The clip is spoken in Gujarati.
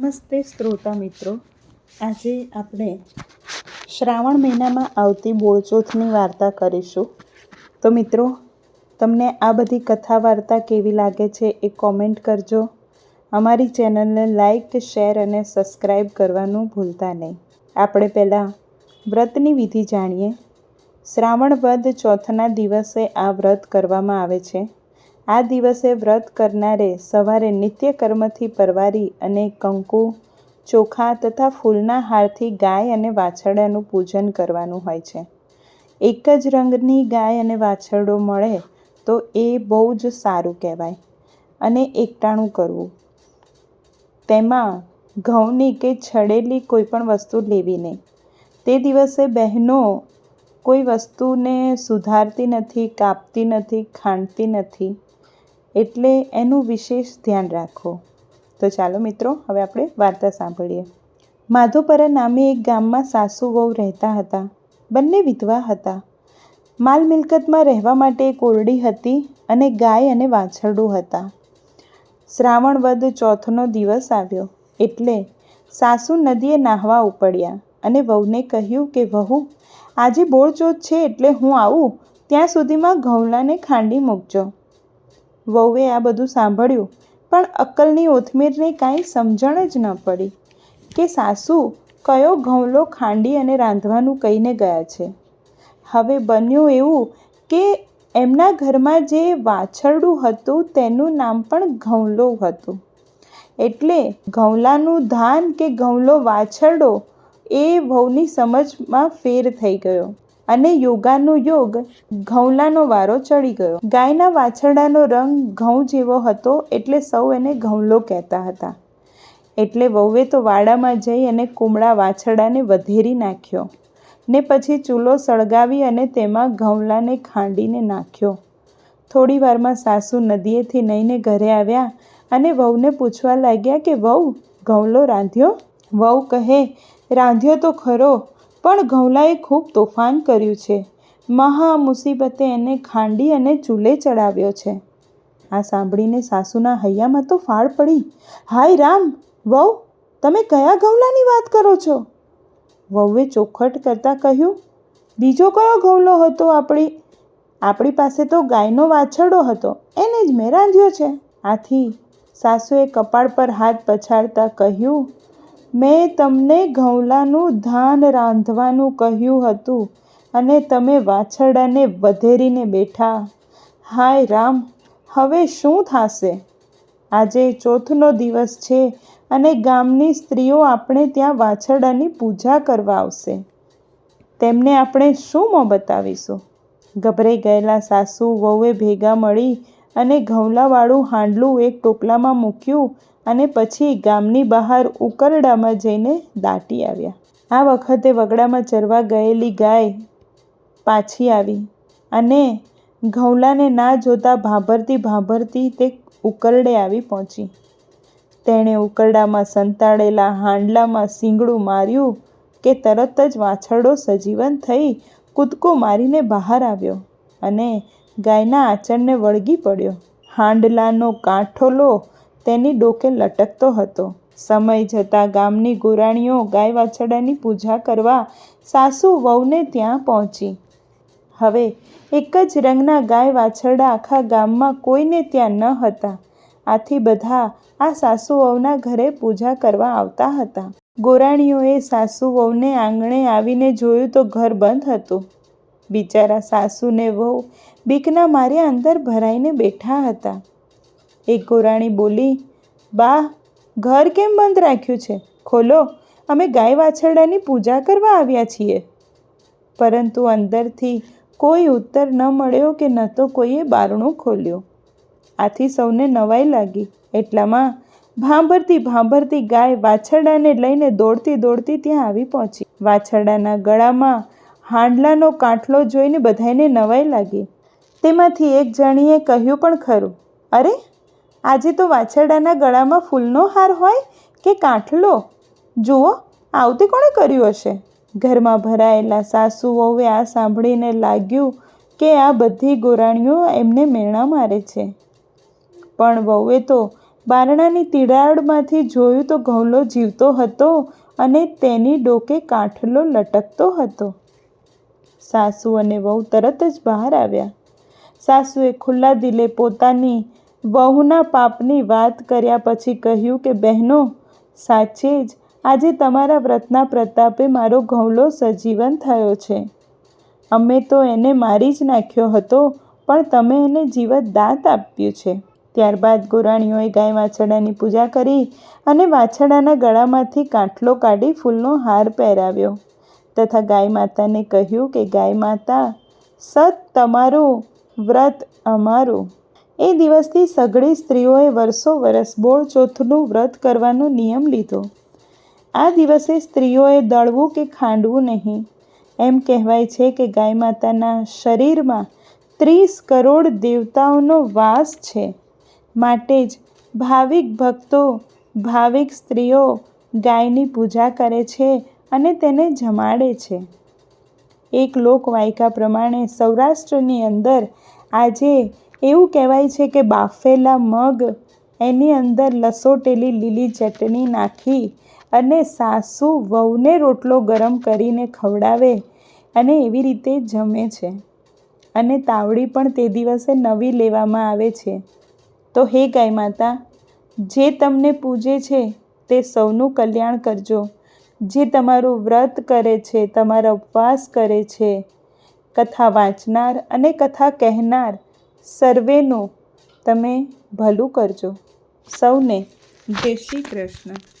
નમસ્તે શ્રોતા મિત્રો. આજે આપણે શ્રાવણ મહિનામાં આવતી બોળચોથની વાર્તા કરીશું. તો મિત્રો, તમને આ બધી કથા વાર્તા કેવી લાગે છે એ કોમેન્ટ કરજો. અમારી ચેનલને લાઇક શેર અને સબસ્ક્રાઈબ કરવાનું ભૂલતા નહીં. આપણે પહેલાં વ્રતની વિધિ જાણીએ. શ્રાવણ વદ ચોથના દિવસે આ વ્રત કરવામાં આવે છે. આ દિવસે વ્રત કરનારે સવારે નિત્યકર્મથી પરવારી અને કંકુ, ચોખા તથા ફૂલના હારથી ગાય અને વાછરડાનું પૂજન કરવાનું હોય છે. એક જ રંગની ગાય અને વાછરડો મળે તો એ બહુ જ સારું કહેવાય અને એકટાણું કરવું. તેમાં ઘઉંની કે છડેલી કોઈ પણ વસ્તુ લેવી નહીં. તે દિવસે બહેનો કોઈ વસ્તુને સુધારતી નથી, કાપતી નથી, ખાંડતી નથી. એટલે એનું વિશેષ ધ્યાન રાખો. તો ચાલો મિત્રો, હવે આપણે વાર્તા સાંભળીએ. માધોપરા નામે એક ગામમાં સાસુ વહુ રહેતા હતા. બંને વિધવા હતા. માલ મિલકતમાં રહેવા માટે એક ઓરડી હતી અને ગાય અને વાછરડું હતા. શ્રાવણ વદ ચોથનો દિવસ આવ્યો. એટલે સાસુ નદીએ નાહવા ઉપડ્યા અને વહુને કહ્યું કે, વહુ, આજે બોળચોથ છે એટલે હું આવું. ત્યાં સુધીમાં ઘઉંલાને ખાંડી મૂકજો. વહુએ આ બધું સાંભળ્યું, પણ અક્કલની ઓથમીરને કાંઈ સમજણ જ ન પડી કે સાસુ કયો ઘઉંલો ખાંડી અને રાંધવાનું કહીને ગયા છે. હવે બન્યું એવું કે એમના ઘરમાં જે વાછરડું હતું તેનું નામ પણ ઘઉંલો હતું. એટલે ઘઉંલાનું ધાન કે ઘઉંલો વાછરડો એ વહુની સમજમાં ફેર થઈ ગયો. અને યોગાનો યોગ ઘઉંલાનો વારો ચડી ગયો. ગાયના વાછરડાનો રંગ ઘઉં જેવો હતો એટલે સૌ એને ઘઉંલો કહેતા હતા. એટલે વહુએ તો વાડામાં જઈ અને કુમળા વાછરડાને વધેરી નાખ્યો ને પછી ચૂલો સળગાવી અને તેમાં ઘઉંલાને ખાંડીને નાખ્યો. થોડી વારમાં સાસુ નદીએથી નહીને ઘરે આવ્યા અને વહુને પૂછવા લાગ્યા કે, વહુ, ઘઉંલો રાંધ્યો? વહુ કહે, રાંધ્યો તો ખરો પણ ઘઉંલાએ ખૂબ તોફાન કર્યું છે. મહા મુસીબતે એને ખાંડી અને ચૂલે ચડાવ્યો છે. આ સાંભળીને સાસુના હૈયામાં તો ફાળ પડી. હાય રામ, વહુ, તમે કયા ઘઉંલાની વાત કરો છો? વહુએ ચોખટ કરતાં કહ્યું, બીજો કયો ઘઉંલો હતો આપણી આપણી પાસે તો ગાયનો વાછરડો હતો, એને જ મેં રાંધ્યો છે. આથી સાસુએ કપાળ પર હાથ પછાડતા કહ્યું મેં તમને ઘઉલાનું ધાન રાંધવાનું કહ્યું હતું અને તમે વાછરડાને વધેરીને બેઠા. હાય રામ, હવે શું થશે? આજે ચોથનો દિવસ છે અને ગામની સ્ત્રીઓ આપણે ત્યાં વાછરડાની પૂજા કરવા આવશે. તેમને આપણે શું મોં બતાવીશું? ગભરાઈ ગયેલા સાસુ વહુએ ભેગા મળી અને ઘઉલાવાળું હાંડલું એક ટોપલામાં મૂક્યું અને પછી ગામની બહાર ઉકરડામાં જઈને દાટી આવ્યા. આ વખતે વગડામાં ચરવા ગયેલી ગાય પાછી આવી અને ઘઉલાને ના જોતા ભાભરતી ભાભરતી તે ઉકરડે આવી પહોંચી. તેણે ઉકરડામાં સંતાડેલા હાંડલામાં સિંગડું માર્યું કે તરત જ વાછરડો સજીવન થઈ કૂદકો મારીને બહાર આવ્યો અને ગાયના આચરને વળગી પડ્યો. હાંડલાનો કાંઠોલો તેની ડોકે લટકતો હતો. સમય જતાં ગામની ગોરાણીઓ ગાય વાછરડાની પૂજા કરવા સાસુ વહુને ત્યાં પહોંચી. હવે એક જ રંગના ગાય વાછરડા આખા ગામમાં કોઈને ત્યાં ન હતા. આથી બધા આ સાસુ વહુના ઘરે પૂજા કરવા આવતા હતા. ગોરાણીઓએ સાસુ વહુને આંગણે આવીને જોયું તો ઘર બંધ હતું. બિચારા સાસુને વહુ બીકના માર્યા અંદર ભરાઈને બેઠા હતા. એક ગોરાણી બોલી, બા, ઘર કેમ બંધ રાખ્યું છે? ખોલો, અમે ગાય વાછરડાની પૂજા કરવા આવ્યા છીએ. પરંતુ અંદરથી કોઈ ઉત્તર ન મળ્યો કે ન તો કોઈએ બારણું ખોલ્યું. આથી સૌને નવાઈ લાગી. એટલામાં ભાંભરતી ભાંભરતી ગાય વાછરડાને લઈને દોડતી દોડતી ત્યાં આવી પહોંચી. વાછરડાના ગળામાં હાંડલાનો કાંઠલો જોઈને બધાને નવાઈ લાગી. તેમાંથી એક જણીએ કહ્યું પણ ખરું, અરે આજે તો વાછરડાના ગળામાં ફૂલનો હાર હોય કે કાંઠલો? જુઓ, આવતી કોણે કર્યું હશે? ઘરમાં ભરાયેલા સાસુ વહુએ આ સાંભળીને લાગ્યું કે આ બધી ગોરાણીઓ એમને મેણા મારે છે. પણ વહુએ તો બારણાની તિરાડમાંથી જોયું તો ઘઉલો જીવતો હતો અને તેની ડોકે કાંઠલો લટકતો હતો. સાસુ અને વહુ તરત જ બહાર આવ્યા. સાસુએ ખુલ્લા દિલે પોતાની વહુના પાપની વાત કર્યા પછી કહ્યું કે, બહેનો, સાચે જ આજે તમારા વ્રતના પ્રતાપે મારો ઘઉલો સજીવન થયો છે. અમે તો એને મારી જ નાખ્યો હતો, પણ તમે એને જીવત દાંત આપ્યું છે. ત્યારબાદ ગોરાણીઓએ ગાય વાછરડાની પૂજા કરી અને વાછરડાના ગળામાંથી કાંઠલો કાઢી ફૂલનો હાર પહેરાવ્યો. તથા ગાય માતાને કહ્યું કે, ગાય માતા, સત તમારું, વ્રત અમારું. એ દિવસથી સઘળી સ્ત્રીઓએ વર્ષો વરસ બોળ ચોથનું વ્રત કરવાનો નિયમ લીધો. આ દિવસે સ્ત્રીઓએ દળવું કે ખાંડવું નહીં. એમ કહેવાય છે કે ગાય માતાના શરીરમાં ત્રીસ કરોડ દેવતાઓનો વાસ છે. માટે જ ભાવિક ભક્તો, ભાવિક સ્ત્રીઓ ગાયની પૂજા કરે છે અને તેને જમાડે છે. એક લોકવાયકા પ્રમાણે સૌરાષ્ટ્રની અંદર આજે એવું કહેવાય છે કે બાફેલા મગ એની અંદર લસોટેલી લીલી ચટણી નાખી અને સાસુ વહુને રોટલો ગરમ કરીને ખવડાવે અને એવી રીતે જમે છે. અને તાવડી પણ તે દિવસે નવી લેવામાં આવે છે. તો હે ગાય માતા, જે તમને પૂજે છે તે સૌનું કલ્યાણ કરજો. જે તમારું વ્રત કરે છે, તમારો ઉપવાસ કરે છે, કથા વાંચનાર અને કથા કહેનાર સર્વેનું તમે ભલું કરજો. સૌને જય શ્રી કૃષ્ણ.